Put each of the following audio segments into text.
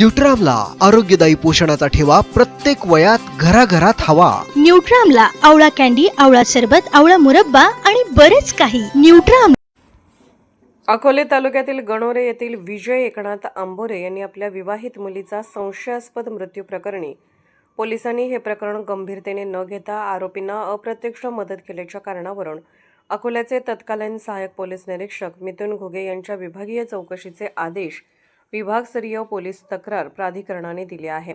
न्यूट्रामला आरोग्यदायी पोषणाचा ठेवा प्रत्येक वयात घराघरात हवा. न्यूट्रामला आवळा कॅन्डी आवळा सरबत आवळा मुरब्बा आणि बरेच काही. न्यूट्राम अकोले तालुक्यातील गणोरे येथील विजय एकनाथ आंबोरे यांनी आपल्या विवाहित मुलीचा संशयास्पद मृत्यू प्रकरणी पोलिसांनी हे प्रकरण गंभीरतेने न घेता आरोपींना अप्रत्यक्ष मदत केल्याच्या कारणावरून अकोल्याचे तत्कालीन सहाय्यक पोलीस निरीक्षक मिथुन घुगे यांच्या विभागीय चौकशीचे आदेश विभागस्तरीय पोलीस तक्रार प्राधिकरणाने दिली आहे.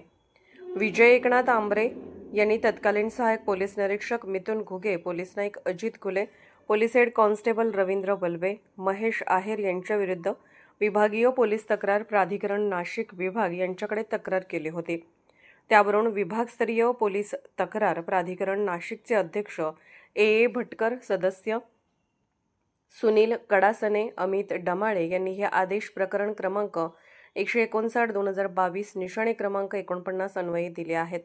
विजय एकनाथ आंबरे यांनी तत्कालीन सहाय्यक पोलीस निरीक्षक Mithun Ghuge police naik Ajit Ghule police head constable Ravindra Balbe Mahesh Aher यांच्याविरुद्ध विभागीय पोलीस तक्रार प्राधिकरण नाशिक विभाग यांच्याकडे तक्रार केली होती. त्यावरून विभागस्तरीय पोलीस तक्रार प्राधिकरण नाशिकचे अध्यक्ष ए ए भटकर सदस्य सुनील कडासने अमित डमाळे यांनी हे आदेश प्रकरण क्रमांक एकशे एकोणसाठ दोन हजार बावीस निशाणे क्रमांक एकोणपन्नास अन्वये दिले आहेत.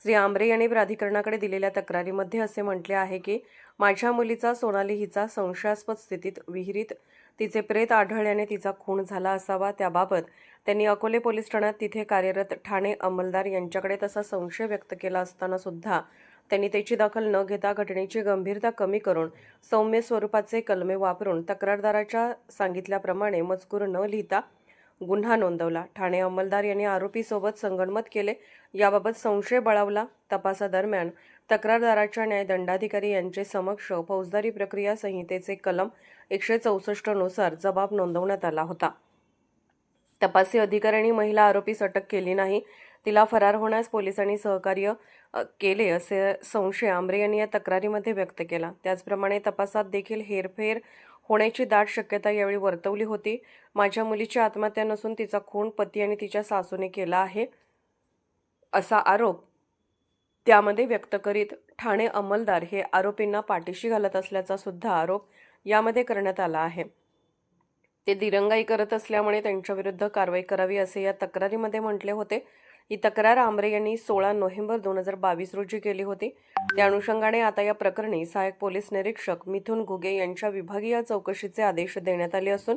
श्री आंबरे यांनी प्राधिकरणाकडे दिलेल्या तक्रारीमध्ये असे म्हटले आहे की माझ्या मुलीचा सोनाली हिचा संशयास्पद स्थितीत विहिरीत तिचे प्रेत आढळल्याने तिचा खून झाला असावा. त्याबाबत त्यांनी अकोले पोलीस ठाण्यात तिथे कार्यरत ठाणे अंमलदार यांच्याकडे तसा संशय व्यक्त केला असताना सुद्धा त्यांनी त्याची दखल न घेता घटनेची गंभीरता कमी करून सौम्य स्वरूपाचे कलमे वापरून तक्रारदाराच्या सांगितल्याप्रमाणे मजकूर न लिहिता गुन्हा नोंदवला. ठाणे अंमलदार यांनी आरोपीसोबत संगणमत केले. याबाबत संशय बळावला. तपासादरम्यान तक्रारदाराच्या न्यायदंडाधिकारी यांचे समक्ष फौजदारी प्रक्रिया संहितेचे कलम एकशे चौसष्टनुसार जबाब नोंदवण्यात आला होता. तपासी अधिकाऱ्यांनी महिला आरोपीस अटक केली नाही. तिला फरार होण्यास पोलिसांनी सहकार्य केले असे संशय आंबरे यांनी या तक्रारीमध्ये व्यक्त केला. त्याचप्रमाणे तपासात देखील हेरफेर होण्याची दाट शक्यता यावेळी वर्तवली होती. माझ्या मुलीची आत्महत्या नसून तिचा खून पती आणि तिच्या सासूने केला आहे असा आरोप त्यामध्ये व्यक्त करीत ठाणे अंमलदार हे आरोपींना पाठीशी घालत असल्याचा सुद्धा आरोप यामध्ये करण्यात आला आहे. ते दिरंगाई करत असल्यामुळे त्यांच्याविरुद्ध कारवाई करावी असे या तक्रारीमध्ये म्हटले होते. ही तक्रार आमरे यांनी सोळा नोव्हेंबर दोन हजार बावीस रोजी केली होती. त्या अनुषंगाने आता या प्रकरणी सहाय्यक पोलीस निरीक्षक मिथुन घुगे यांच्या विभागीय चौकशीचे आदेश देण्यात आले असून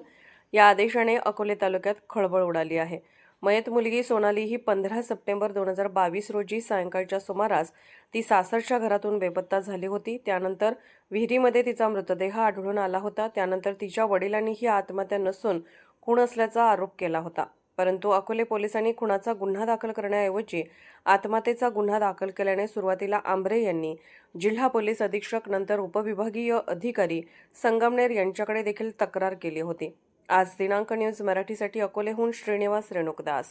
या आदेशाने अकोले तालुक्यात खळबळ उडाली आहे. मयत मुलगी सोनाली ही पंधरा सप्टेंबर दोन हजार बावीस रोजी सायंकाळच्या सुमारास ती सासरच्या घरातून बेपत्ता झाली होती. त्यानंतर विहिरीमध्ये तिचा मृतदेह आढळून आला होता. त्यानंतर तिच्या वडिलांनी ही आत्महत्या नसून खूण असल्याचा आरोप केला होता. परंतु अकोले पोलिसांनी खुणाचा गुन्हा दाखल करण्याऐवजी आत्महत्येचा गुन्हा दाखल केल्याने सुरुवातीला आंबरे यांनी जिल्हा पोलीस अधीक्षक नंतर उपविभागीय अधिकारी संगमनेर यांच्याकडे देखील तक्रार केली होती. आज दिनांक न्यूज मराठीसाठी अकोलेहून श्रीनिवास रेणुकदास.